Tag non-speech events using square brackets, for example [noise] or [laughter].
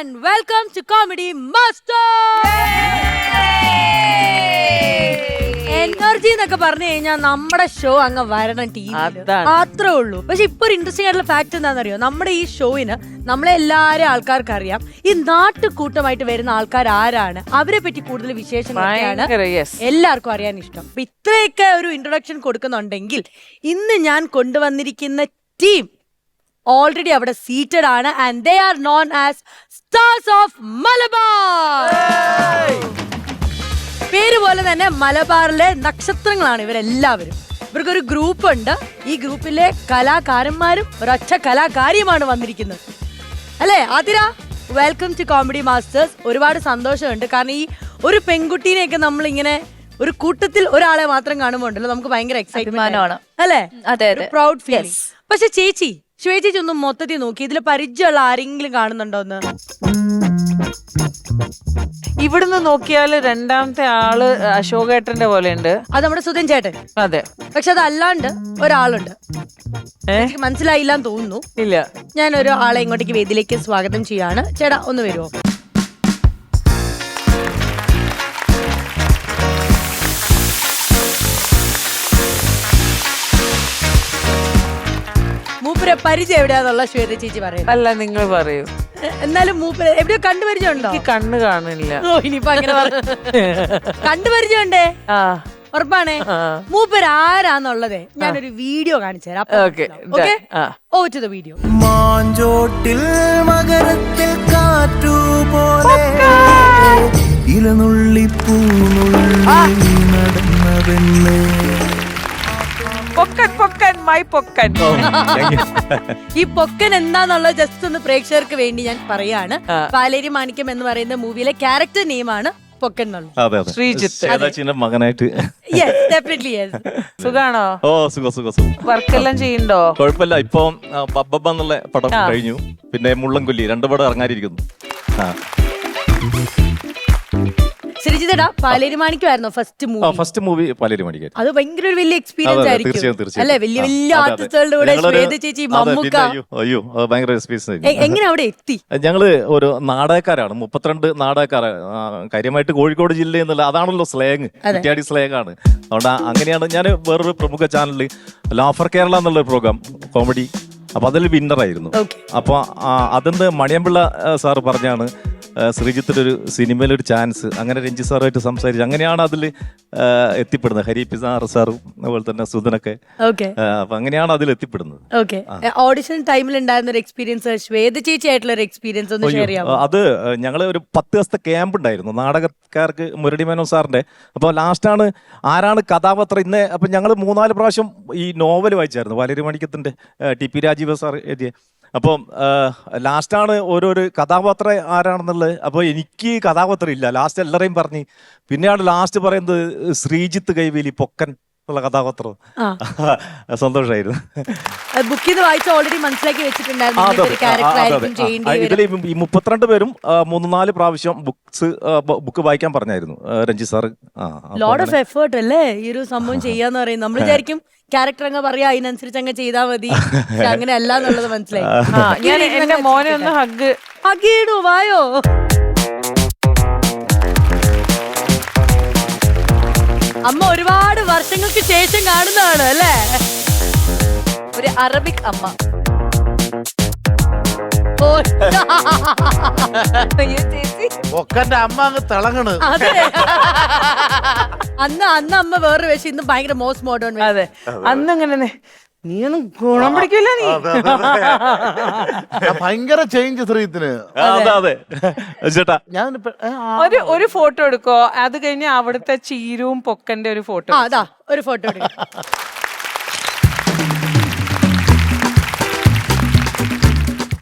and welcome to Comedy Master. Energy എന്നൊക്കെ പറഞ്ഞു കഴിഞ്ഞാൽ നമ്മുടെ ഷോ അങ്ങ് വരണം ടീം. അത്രേ ഉള്ളൂ. പക്ഷെ ഇപ്പൊ ഒരു ഇൻട്രസ്റ്റിംഗ് ആയിട്ടുള്ള ഫാക്ട് എന്താണെന്നറിയോ? നമ്മുടെ ഈ ഷോയിന് നമ്മളെ എല്ലാരും ആൾക്കാർക്ക് അറിയാം ഈ നാട്ടുകൂട്ടമായിട്ട് വരുന്ന ആൾക്കാർ ആരാണ്? അവരെ പറ്റി കൂടുതൽ വിശേഷങ്ങളാണ് എല്ലാവർക്കും അറിയാൻ ഇഷ്ടം. അപ്പൊ ഇത്രയൊക്കെ ഒരു ഇൻട്രൊഡക്ഷൻ കൊടുക്കുന്നുണ്ടെങ്കിൽ ഇന്ന് ഞാൻ കൊണ്ടുവന്നിരിക്കുന്ന ടീം ഓൾറെഡി അവിടെ സീറ്റഡ് ആണ്. And they are known as stars of Malabar പേര് പോലെ തന്നെ മലബാറിലെ നക്ഷത്രങ്ങളാണ് ഇവരെല്ലാവരും. ഇവർക്കൊരു ഗ്രൂപ്പ് ഉണ്ട്. ഈ ഗ്രൂപ്പിലെ കലാകാരന്മാരും ഒരൊറ്റ കലാകാരിയുമാണ് വന്നിരിക്കുന്നത്. അല്ലേ Athira? Welcome to Comedy Masters ഒരുപാട് സന്തോഷമുണ്ട്. കാരണം ഈ ഒരു പെൺകുട്ടീനെയൊക്കെ നമ്മൾ ഇങ്ങനെ ഒരു കൂട്ടത്തിൽ ഒരാളെ മാത്രം കാണുമ്പോണ്ടല്ലോ നമുക്ക് ഭയങ്കര എക്സൈറ്റ്മെന്റ് ആണ് അല്ലേ? അതെ, അതെ. പ്രൗഡ് ഫീലിംഗ് പക്ഷെ ചേച്ചി ശ്വേത ചേച്ചി ഒന്ന് മൊത്തത്തിൽ നോക്കി. ഇതിൽ പരിചയമുള്ള ആരെങ്കിലും കാണുന്നുണ്ടോ എന്ന് ഇവിടുന്ന് നോക്കിയാൽ രണ്ടാമത്തെ ആൾ അശോകേട്ടന്റെ പോലെ ഉണ്ട് അത് നമ്മുടെ സുധൻ ചേട്ടൻ. അതെ. പക്ഷെ അതല്ലാണ്ട് ഒരാളുണ്ട്. ഏ? എനിക്ക് മനസ്സിലായില്ല എന്ന് തോന്നുന്നു. ഇല്ല. ഞാൻ ഒരു ആളെ ഇങ്ങോട്ടേക്ക് വേദിയിലേക്ക് സ്വാഗതം ചെയ്യാണ്. ചേട്ടാ ഒന്ന് വരുമോ മൂപ്പരെ പരിചയം എവിടെയാന്നുള്ള ശ്വേത ചേച്ചി പറയും. അല്ല നിങ്ങൾ പറയൂ. എന്നാലും മൂപ്പര് എവിടെയോ കണ്ടുപരിചയം ഉണ്ടോ എനിക്ക് കണ്ണ് കാണില്ല ഓ ഇനിയിപ്പോ അങ്ങനെ കണ്ടുപരിചയം ഉണ്ടേ ആ. ഉറപ്പാണേ? ആ. മൂപ്പര് ആരാന്നുള്ളതേ ഞാനൊരു വീഡിയോ കാണിച്ചു തരാം. ഓക്കെ ആ. ഓ ടു ദ വീഡിയോ മാഞ്ചോട്ടിൽ മകരത്തിൽ കാറ്റുപോലെ ഇലനുള്ളിപ്പൂനുള്ളി നടന്ന പെണ്ണ് പൊക്കൻ പൊക്കൻ മൈ പൊക്കൻ. ഈ പൊക്കൻ എന്താന്നുള്ളത് ജസ്റ്റ് ഒന്ന് പ്രേക്ഷകർക്ക് വേണ്ടി ഞാൻ പറയാണ്. പാലേരി മാണിക്യം എന്ന് പറയുന്ന മൂവിയിലെ ക്യാരക്ടർ നെയിമാണ് പൊക്കൻ എന്നുള്ളത്. അതെ അതെ. ശ്രീജിത്ത്. ശ്വേതാച്ചിന്റെ മകനായിട്ട്. യെസ് ഡെഫിനറ്റ്ലി യെസ് സുഖാണോ? ഓ സുഖം സുഖം സുഖം. വർക്കെല്ലാം ചെയ്യണ്ടോ കുഴപ്പമില്ല. ഇപ്പൊ ബബ്ബ എന്നുള്ള പടം ആ. കഴിഞ്ഞു. പിന്നെ മുള്ളൻകൊല്ലി രണ്ടു പടം ഇറങ്ങാനിരിക്കുന്നു. ആ. ശ്രീജിതടാ Paleri മാണിക്യമായിരുന്നു first movie first movie Paleri മടിക്കാൻ അത് ഭയങ്കര ഒരു വലിയ എക്സ്പീരിയൻസ് ആയിരിക്കും അല്ലെ? വലിയ വലിയ. ആർട്ടിസ്റ്റുകളുടെ കൂടെ ശ്വേത ചേച്ചി മമ്മൂക്ക. അയ്യോ അത് ഭയങ്കര എക്സ്പീരിയൻസ് എങ്ങനെ അവിടെ എത്തി? ഞങ്ങൾ ഒരു നാടകക്കാരാണ് മുപ്പത്തിരണ്ട് നാടകക്കാര കാര്യമായിട്ട് കോഴിക്കോട് ജില്ല എന്നുള്ള അതാണല്ലോ സ്ലേങ് കുറ്റ്യാടി സ്ലേങ് ആണ്. അതുകൊണ്ട് അങ്ങനെയാണ് ഞാൻ വേറൊരു പ്രമുഖ ചാനലിൽ ലാഫർ കേരള എന്നുള്ള പ്രോഗ്രാം കോമഡി അപ്പൊ അതിൽ വിന്നറായിരുന്നു അപ്പൊ അതിന്ന് മണിയമ്പിള്ള സാർ സാറ് പറഞ്ഞാണ് ഒരു സിനിമയിലൊരു ചാൻസ്. അങ്ങനെ രഞ്ജി സാറുമായിട്ട് സംസാരിച്ചു അങ്ങനെയാണ് അതിൽ എത്തിപ്പെടുന്നത്. ഹരി പി സാർ സാറും അതുപോലെ തന്നെ സുധനൊക്കെ. അപ്പൊ അങ്ങനെയാണ് അതിൽ എത്തിപ്പെടുന്നത്. ഓഡിഷൻ ടൈമിൽ ഉണ്ടായിരുന്ന ഒരു എക്സ്പീരിയൻസ് ശ്വേത ചേച്ചി ആയിട്ടുള്ള ഒരു എക്സ്പീരിയൻസ് ഒന്ന് ഷെയർ അത് ഞങ്ങൾ ഒരു പത്ത് ദിവസത്തെ ക്യാമ്പ് ഉണ്ടായിരുന്നു. നാടകക്കാർക്ക് മുരളി മേനോ സാറിന്റെ. അപ്പോൾ ലാസ്റ്റാണ് ആരാണ് കഥാപാത്രം? ഇന്ന് അപ്പം ഞങ്ങൾ മൂന്നാൽ പ്രാവശ്യം ഈ നോവൽ വായിച്ചായിരുന്നു. വലരി മണിക്കത്തിന്റെ ഏഹ്, ടി പി രാജീവ സാർ എഴുതിയ അപ്പം ലാസ്റ്റാണ് ഓരോരു കഥാപാത്രം ആരാണെന്നുള്ളത്. അപ്പോൾ എനിക്ക് കഥാപാത്രം ഇല്ല. ലാസ്റ്റ് എല്ലാവരെയും പറഞ്ഞ്. പിന്നെയാണ് ലാസ്റ്റ് പറയുന്നത് ശ്രീജിത്ത് കൈവേലി പൊക്കൻ. എന്നുള്ള കഥാപാത്രം. [laughs] സന്തോഷമായിരുന്നു ബുക്ക് ചെയ്ത് വായിച്ച് ഓൾറെഡി മനസ്സിലാക്കി വെച്ചിട്ടുണ്ടായിരുന്നു ഇതിൽ ഈ മുപ്പത്തിരണ്ട് പേരും മൂന്ന് നാല് പ്രാവശ്യം ബുക്സ് ബുക്ക് വായിക്കാൻ പറഞ്ഞായിരുന്നു Ranji sir. Load of effort അല്ലേ? ഈ ഒരു സംഭവം ചെയ്യാന്ന് പറയും നമ്മൾ വിചാരിക്കും ക്യാരക്ടർ അങ്ങ് പറയാ അതിനനുസരിച്ച് അങ്ങ് ചെയ്താൽ മതി. അങ്ങനെ അല്ല എന്നുള്ളത് മനസ്സിലായി. ഞാൻ എന്റെ മോനെ ഒന്ന് ഹഗ് അകീടു വായോ? അമ്മ ഒരുപാട് വർഷങ്ങൾക്ക് ശേഷം കാണുന്നതാണ് അല്ലേ? ഒരു അറബിക് അമ്മ. [laughs] ഒക്കന്റെ അമ്മ അങ്ങ് തിളങ്ങണ്. അതെ. അന്ന് അന്ന് അമ്മ വേറൊരു വേഷം ഇന്ന് ഭയങ്കര മോസ്റ്റ് മോഡേൺ അതെ. അന്ന് അങ്ങനെ നീ ഒന്നും ഗുണം പിടിക്കില്ല നീ. ആ, [laughs] ഭയങ്കര ചേഞ്ച് ശ്രീത്തിന്. ആ, അതെ അതെ. ചേട്ടാ. ഞാൻ ഒരു ഒരു ഫോട്ടോ എടുക്കോ. അത് കഴിഞ്ഞ് അവിടുത്തെ ചീരവും പൊക്കന്റെ ഒരു ഫോട്ടോ ആ അതാ ഒരു ഫോട്ടോ എടുക്കാം. [laughs]